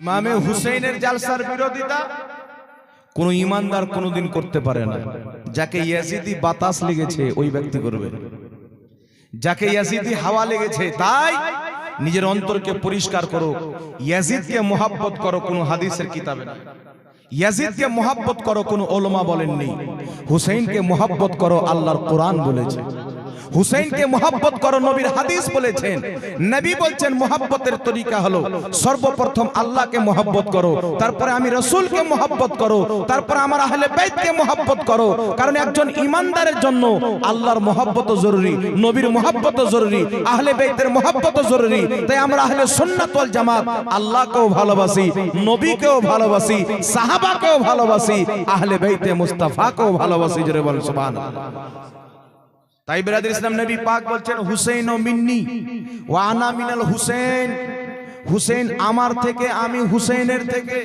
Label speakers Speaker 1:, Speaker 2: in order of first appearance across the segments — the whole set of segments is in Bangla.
Speaker 1: ইমামে হুসেনের জালসার বিরোধিতা কোন ইমানদার কোনোদিন করতে পারে না। যাকে ইয়াজিদি বাতাস লেগেছে, ওই ব্যক্তি করবে। যাকে ইয়াজিদি হাওয়া লেগেছে, তাই নিজের অন্তরকে পরিষ্কার করো। ইয়াজিদকে মোহাব্বত করো, কোনো হাদিসের কিতাবে না। ইয়াজিদকে মোহাব্বত করো, কোনো ওলমা বলেননি। হুসেইনকে মোহাব্বত করো, আল্লাহর কোরআন বলেছে। হুসেইনকে মোহাব্বত করো, নবীর হাদিস বলেছেন। নবী বলছেন, মোহাব্বতের তরিকা হলো, সর্বপ্রথম আল্লাহকে মোহাব্বত করো, তারপরে আমি রসুলকে মোহাব্বত করো, তারপরে আমার আহলে বাইতকে মোহাব্বত করো। কারণ একজন ইমানদারের জন্য আল্লাহর মোহাব্বত জরুরি, নবীর মোহাব্বত জরুরি, আহলে বাইতের মোহাব্বত জরুরি। তাই আমরা আহলে সুন্নাত ওয়াল জামাত, আল্লাহকেও ভালোবাসি, নবীকেও ভালোবাসি, সাহাবাকেও ভালোবাসি, আহলে বাইতে মুস্তাফাকেও ভালোবাসি, জোরে বলেন সুবহানাল্লাহ। তাই বেরাদের ইসলাম নবী পাক বলছেন হুসেন ও মিন্নি ও আনা মিনাল হুসেন হুসেন আমার থেকে, আমি হুসেনের থেকে।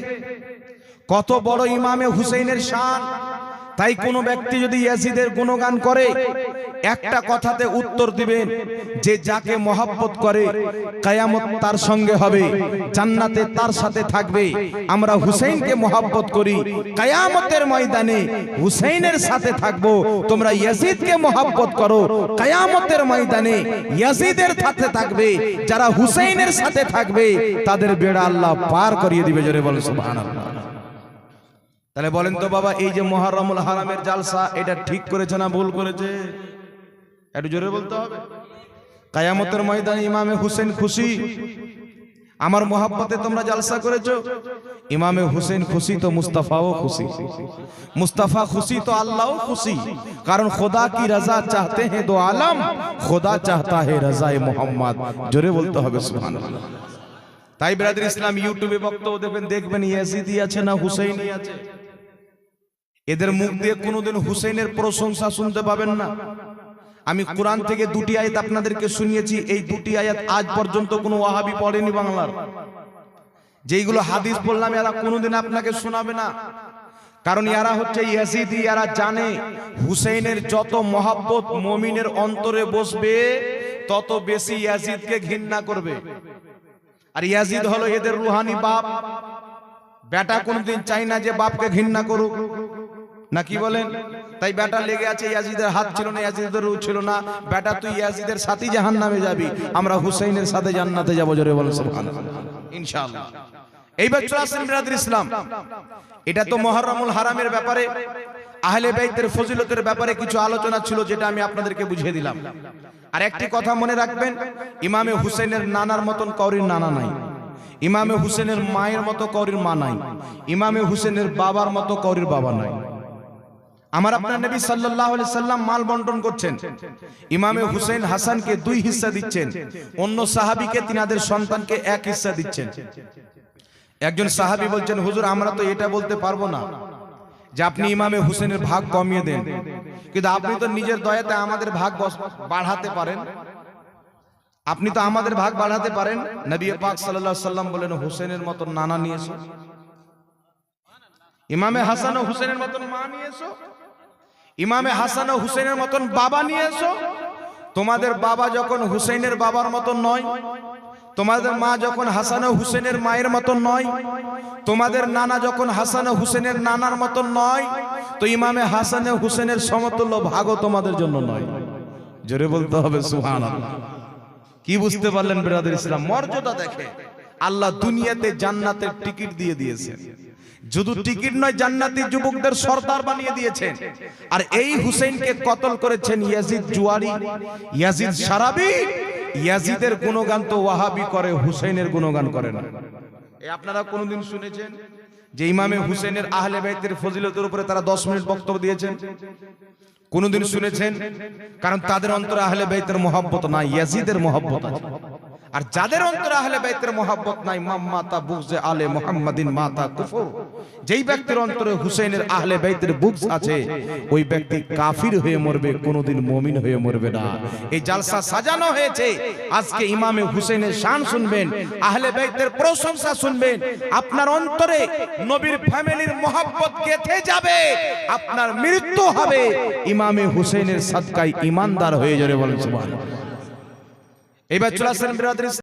Speaker 1: কত বড় ইমামে হুসেনের শান। তাই কোনো ব্যক্তি যদি ইয়াজিদের গুণগান করে একটা কথাতে উত্তর দিবেন যে যাকে মহাব্বত করে কায়ামত তার সঙ্গে হবে। জান্নাতে তার সাথে থাকবে। আমরা হুসেইনকে মহাব্বত করি। কায়ামতের ময়দানে হুসেইনের সাথে থাকব। তোমরা ইয়াজিদকে মহাব্বত করো। কায়ামতের ময়দানে ইয়াজিদের সাথে থাকবে। যারা হুসেইনের সাথে থাকবে তাদের বেড়া আল্লাহ পার করিয়ে দিবে জোরে বলে সুবহানাল্লাহ। তাহলে বলেন তো বাবা এই যে মহারমুল হারামের জালসা এটা ঠিক করেছে না ভুল করেছে? একটু জোরে বলতে হবে। কায়ামতের ময়দানে ইমামে হুসেন খুশি। আমার মহাব্বতে তোমরা জালসা করেছ? ইমামে হুসেন খুশি তো মুস্তাফাও খুশি। মুস্তাফা খুশি তো আল্লাহও খুশি। কারণ খোদা কি রাজা চাহতে হে দো আলম? খোদা চাহতা হে রাজা এ মোহাম্মদ। জোরে বলতে হবে সুহান তাই ব্রাদার ইসলাম ইউটিউবে বক্তব্য দেবেন দেখবেন ইয়াজিদি আছে না হুসাইনি আছে? এদের মুখ দিয়ে কোনোদিন হুসেনের প্রশংসা শুনতে পাবেন না। আমি কোরআন থেকে দুটি আয়াত আপনাদেরকে শুনিয়েছি। এই দুটি আয়াত আজ পর্যন্ত কোনো ওয়াহাবি পড়েনি বাংলার। যেইগুলো হাদিস বললাম, এরা কোনোদিন আপনাকে শোনাবে না। কারণ ইয়ারা হচ্ছে ইয়াজিদি ইয়ারা জানে হুসেইনের যত মহাব্বত মমিনের অন্তরে বসবে, তত বেশি ইয়াজিদকে ঘৃণা করবে। আর ইয়াজিদ হলো এদের রুহানি বাপ। বেটা কোনদিন চাই না যে বাপকে ঘৃণা করুক। না কি বলেন? তাই ব্যাটা লেগে আছে ইয়াজিদের হাত ছিল না, ইয়াজিদের রু ছিল না। ব্যাটা তুই ইয়াজিদের সাথী জাহান নামে যাবি। আমরা হুসাইনের সাথে জান্নাতে যাব, জোরে বলেন ইনশাআল্লাহ। এইবার চলে আসেন বিরাদর ইসলাম। এটা তো মহররমুল হারামের ব্যাপারে, আহলে বাইতের ফজিলতের ব্যাপারে কিছু আলোচনা ছিল, যেটা আমি আপনাদেরকে বুঝিয়ে দিলাম। আর একটি কথা মনে রাখবেন, ইমামে হুসেনের নানার মতন কৌরির নানা নাই। ইমামে হুসেনের মায়ের মতো কৌরির মা নাই। ইমামে হুসেনের বাবার মতো কৌরির বাবা নাই। আমার আপনার নবী সাল্লাল্লাহু আলাইহি সাল্লাম মাল বন্টন করছেন। ইমামে হুসেন হাসানকে দুই হিস্সা দিচ্ছেন। অন্য সাহাবীকে তিনাদের সন্তানকে এক হিস্সা দিচ্ছেন। একজন সাহাবী বলছেন হুজুর আমরা তো এটা বলতে পারব না। যে আপনি ইমামে হুসেনের ভাগ কমিয়ে দেন। কিন্তু আপনি তো নিজের দয়াতে আমাদের ভাগ বাড়াতে পারেন। আপনি তো আমাদের ভাগ বাড়াতে পারেন। নবী পাক সাল্লাল্লাহু আলাইহি সাল্লাম বলেন হুসেনের মতন নানা নিয়ে এসো ইমামে হাসান ও হুসেনের মতন মা নিয়ে এসো ইমামে হাসান ও হুসেনের মতন বাবা নিয়ে এসো। তোমাদের বাবা যখন হুসেনের বাবার মতন নয়, তোমাদের মা যখন হাসান ও হুসেনের মায়ের মতন নয়, তোমাদের নানা যখন হাসান ও হুসেনের নানার মতন নয়, তো ইমামে হাসান ও হুসেনের সমতুল্য ভাগও তোমাদের জন্য নয়। জোরে বলতে হবে সুবহানাল্লাহ। কি বুঝতে পারলেন বিরাদের ইসলাম? মর্যাদা দেখে। আল্লাহ দুনিয়াতে জান্নাতের টিকিট দিয়ে দিয়েছেন শুধু টিকিট নয়, জান্নাতি যুবকদের সর্দার বানিয়ে দিয়েছেন আর এই হুসেনকে কতল করেছেন ইয়াজিদ জুয়ারি? ইয়াজিদ সারাবি? ইয়াজিদের গুণগান তো ওয়াহাবি করে, হুসেনের গুণগান করে না। এই আপনারা কোনোদিন শুনেছেন যে ইমামে হুসেনের আহলে বাইতের ফজিলতের উপরে তারা দশ মিনিট বক্তব্য দিয়েছেন? কোনোদিন শুনেছেন? কারণ তাদের অন্তরে আহলে বাইতের মহব্বত নাই, ইয়াজিদের মহব্বত আছে। আর যাদের অন্তরে আহলে বাইতের মহব্বত নাই মাম্মাতা বুগজে আলে মুহাম্মাদিন মাতা কুফর যেই ব্যক্তির অন্তরে হুসেনের আহলে বাইতের বুগজ আছে, ওই ব্যক্তি কাফির হয়ে মরবে, কোনোদিন মুমিন হয়ে মরবে না। এই জালসা সাজানো হয়েছে। আজকে ইমামে হুসেনের শান শুনবেন, আহলে বাইতের প্রশংসা শুনবেন। আপনার অন্তরে নবীর ফ্যামিলির মহব্বত গেথে যাবে, আপনার মৃত্যু হবে। ইমামে হুসেনের সাদকায় ইমানদার হয়ে যাবে বলেন সুবহানাল্লাহ। এবার চলে আসেন বিরাদরি